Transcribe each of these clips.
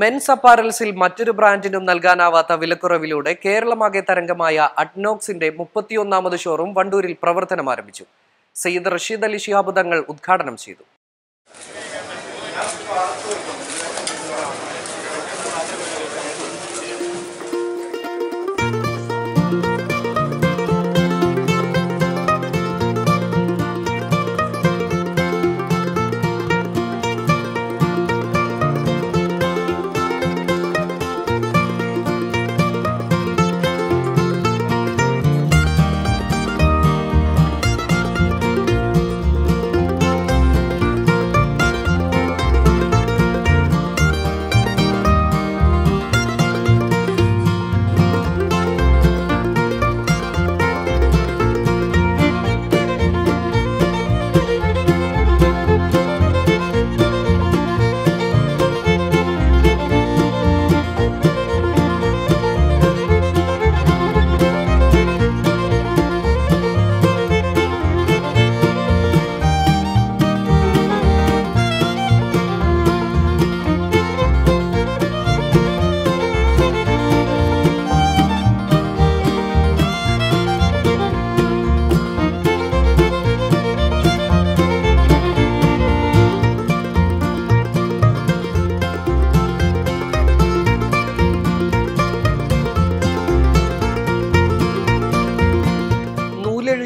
Men's അപ്പാരൽസിൽ മറ്റൊരു ബ്രാൻഡിനും നൽകാനാവാത്ത വിലക്കുറവിലൂടെ കേരളമാകെ തരംഗമായ അഡ്നോക്സിന്റെ മുപ്പത്തിയൊന്നാമത് showroom വണ്ടൂരിൽ പ്രവർത്തനം ആരംഭിച്ചു സയ്യിദ് റഷീദ് അലി ശിഹാബ് തങ്ങൾ ഉദ്ഘാടനം ചെയ്തു.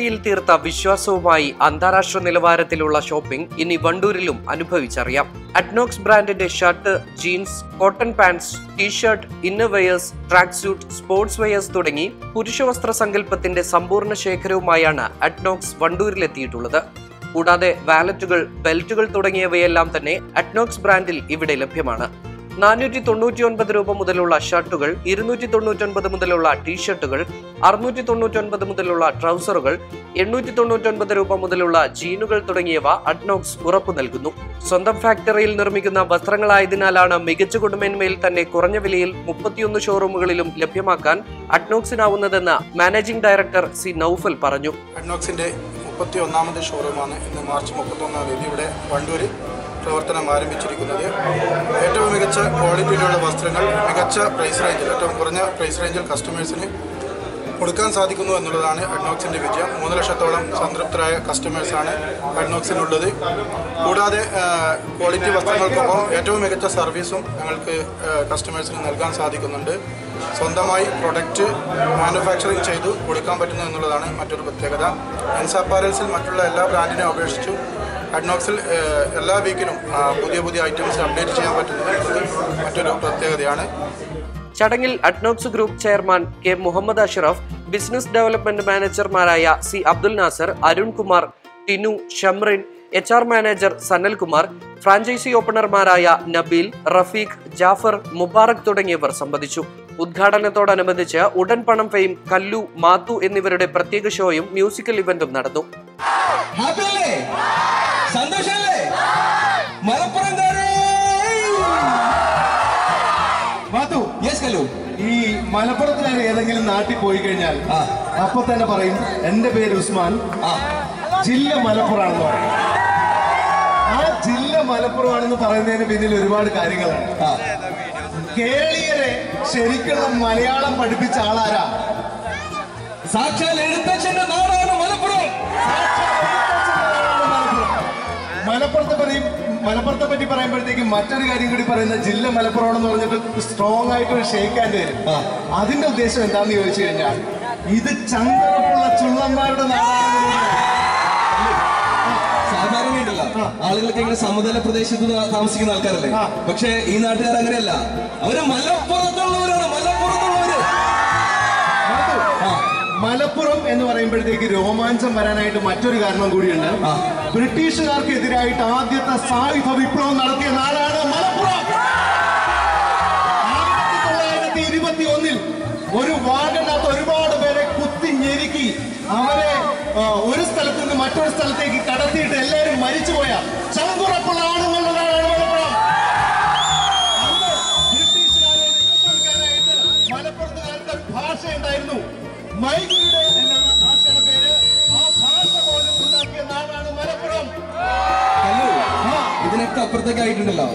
നൂലഴിയിൽ തീർത്ത വിശ്വാസവുമായി അന്താരാഷ്ട്ര നിലവാരത്തിലുള്ള ഷോപ്പിംഗ് ഇനി വണ്ടൂരിലും അനുഭവിച്ചറിയാം. അഡ്നോക്സ് ബ്രാൻഡിന്റെ shirt jeans cotton pants T shirt innerwears track suit sports wears തുടങ്ങി പുരുഷ വസ്ത്ര സങ്കല്പത്തിന്റെ സമ്പൂർണ ശേഖരവുമായാണ് അഡ്നോക്സ് വണ്ടൂരിലെത്തിയിട്ടുള്ളത്. കൂടാതെ വാലറ്റുകൾ ബെൽറ്റുകൾ തുടങ്ങിയവയെല്ലാം തന്നെ അഡ്നോക്സ് ബ്രാൻഡിൽ ഇവിടെ ലഭ്യമാണ്. നാനൂറ്റി തൊണ്ണൂറ്റി ഒൻപത് രൂപ മുതലുള്ള ഷർട്ടുകൾ ഇരുന്നൂറ്റി തൊണ്ണൂറ്റൊൻപത് മുതലുള്ള ടീഷർട്ടുകൾ അറുന്നൂറ്റി തൊണ്ണൂറ്റൊൻപത് മുതലുള്ള ട്രൗസറുകൾ എണ്ണൂറ്റി തൊണ്ണൂറ്റൊൻപത് രൂപ മുതലുള്ള ജീനുകൾ തുടങ്ങിയവ അഡ്നോക്സ് ഉറപ്പു നൽകുന്നു. സ്വന്തം ഫാക്ടറിയിൽ നിർമ്മിക്കുന്ന വസ്ത്രങ്ങളായതിനാലാണ് മികച്ച ഗുണമേന്മയിൽ തന്നെ കുറഞ്ഞ വിലയിൽ മുപ്പത്തിയൊന്ന് ഷോറൂമുകളിലും ലഭ്യമാക്കാൻ അഡ്നോക്സിനാവുന്നതെന്ന് മാനേജിംഗ് ഡയറക്ടർ സി നൌഫൽ പറഞ്ഞു. അഡ്നോക്സിന്റെ മുപ്പത്തി ഒന്നാമത് ഷോറൂമാണ് ഇന്ന് മാർച്ച് മുപ്പത്തി ഒന്നാം തീയതി. ഇവിടെ വണ്ടൂർ പ്രവർത്തനം ആരംഭിച്ചിരിക്കുന്നത് ഏറ്റവും മികച്ച ക്വാളിറ്റിയിലുള്ള വസ്ത്രങ്ങൾ മികച്ച പ്രൈസ് റേഞ്ചിൽ ഏറ്റവും കുറഞ്ഞ പ്രൈസ് റേഞ്ചിൽ കസ്റ്റമേഴ്സിന് കൊടുക്കാൻ സാധിക്കുന്നു എന്നുള്ളതാണ് അഡ്നോക്സിന്റെ വിജയം. മൂന്ന് ലക്ഷത്തോളം സംതൃപ്തരായ കസ്റ്റമേഴ്സാണ് അഡ്നോക്സിനുള്ളത്. കൂടാതെ ക്വാളിറ്റി വസ്ത്രങ്ങൾക്കൊപ്പം ഏറ്റവും മികച്ച സർവീസും ഞങ്ങൾക്ക് കസ്റ്റമേഴ്സിന് നൽകാൻ സാധിക്കുന്നുണ്ട്. സ്വന്തമായി പ്രൊഡക്റ്റ് മാനുഫാക്ചറിങ് ചെയ്തു കൊടുക്കാൻ പറ്റുന്നു എന്നുള്ളതാണ് മറ്റൊരു പ്രത്യേകത. എൻസ് അപ്പാരൽസിൽ മറ്റുള്ള എല്ലാ ബ്രാൻഡിനെ അപേക്ഷിച്ചും അഡ്നോക്സിൽ എല്ലാ വീക്കിലും പുതിയ പുതിയ ഐറ്റംസ് അപ്ഡേറ്റ് ചെയ്യാൻ പറ്റുന്നത് മറ്റൊരു പ്രത്യേകതയാണ്. ചടങ്ങിൽ Adnocs group chairman K Muhammad Ashraf business development മാനേജർമാരായ C Abdul Nasser Arunkumar Tinu Shamrin H R manager Sanalkumar franchise ഓപ്പണർമാരായ Nabeel Rafeeq Jafar Mubarak തുടങ്ങിയവർ സംബന്ധിച്ചു. ഉദ്ഘാടനത്തോടനുബന്ധിച്ച് ഉടൻ പണം ഫെയിം കല്ലു മാത്തു എന്നിവരുടെ പ്രത്യേക ഷോയും മ്യൂസിക്കൽ ഇവന്റും നടന്നു. കല്ലു ഈ മലപ്പുറത്തിലെ ഏതെങ്കിലും നാട്ടിൽ പോയി കഴിഞ്ഞാൽ അപ്പൊ തന്നെ പറയും എന്റെ പേര് ഉസ്മാൻ. ജില്ല മലപ്പുറമാണെന്ന് പറയും. ആ ജില്ല മലപ്പുറമാണെന്ന് പറയുന്നതിന് പിന്നിൽ ഒരുപാട് കാര്യങ്ങളുണ്ട്. കേരളീയരെ ശരിക്കുള്ള മലയാളം പഠിപ്പിച്ച ആളാരാ? സാക്ഷാൽ എഴുത്തച്ഛന്റെ നാടാണ് മലപ്പുറം. മലപ്പുറത്തെ പറയും മലപ്പുറത്തെ പറ്റി പറയുമ്പോഴത്തേക്കും മറ്റൊരു കാര്യം കൂടി പറയുന്ന ജില്ല മലപ്പുറം എന്ന് പറഞ്ഞിട്ട് സ്ട്രോങ് ആയിട്ട് ഒരു ഷേക്ക് ആൻഡ് വരും അതിന്റെ ഉദ്ദേശം എന്താണെന്ന് ചോദിച്ചു കഴിഞ്ഞാൽ ഇത് ചങ്കറപ്പുള്ള ചുള്ളന്മാരുടെ നാടാണ് ആളുകളൊക്കെ ഇങ്ങനെ സമതല പ്രദേശത്ത് താമസിക്കുന്ന ആൾക്കാരല്ലേ? പക്ഷെ പക്ഷേ ഈ നാട്ടുകാർ അങ്ങനെയല്ല. അവർ മലപ്പുറത്തുള്ളവരാണ്. മലപ്പുറത്തുള്ളവര്. ആ. മലപ്പുറം എന്ന് പറയുമ്പോഴത്തേക്ക് രോമാഞ്ചം വരാനായിട്ട് മറ്റൊരു കാരണം കൂടിയുണ്ട്. ബ്രിട്ടീഷുകാർക്കെതിരായിട്ട് ആദ്യത്തെ സായുധ വിപ്ലവം നടത്തിയ നാടാണ് മലപ്പുറം. ആയിരത്തി തൊള്ളായിരത്തി ഇരുപത്തി ഒന്നിൽ ഒരു വാർഡിനകത്ത് ഒരുപാട് പേരെ കുത്തി ഞെരുക്കി അവരെ ഒരു സ്ഥലത്ത് നിന്ന് മറ്റൊരു സ്ഥലത്തേക്ക് കടത്തിയിട്ട് എല്ലാവരും മരിച്ചുപോയ ചങ്കുറപ്പുള്ള ആണുങ്ങളുടെ നാടാണ് മലപ്പുറം. ബ്രിട്ടീഷുകാരെ എതിർക്കാനായിട്ട് മലപ്പുറത്തുകാരുടെ ഭാഷ ഉണ്ടായിരുന്നു മൈഗുരുട് എന്നാണ് ഭാഷയുടെ പേര് ആ ഭാഷ പോലും ഉണ്ടാക്കിയ നാടാണ് മലപ്പുറം. ഇതിനൊക്കെ അപ്പുറത്തേക്കായിട്ടുണ്ടല്ലോ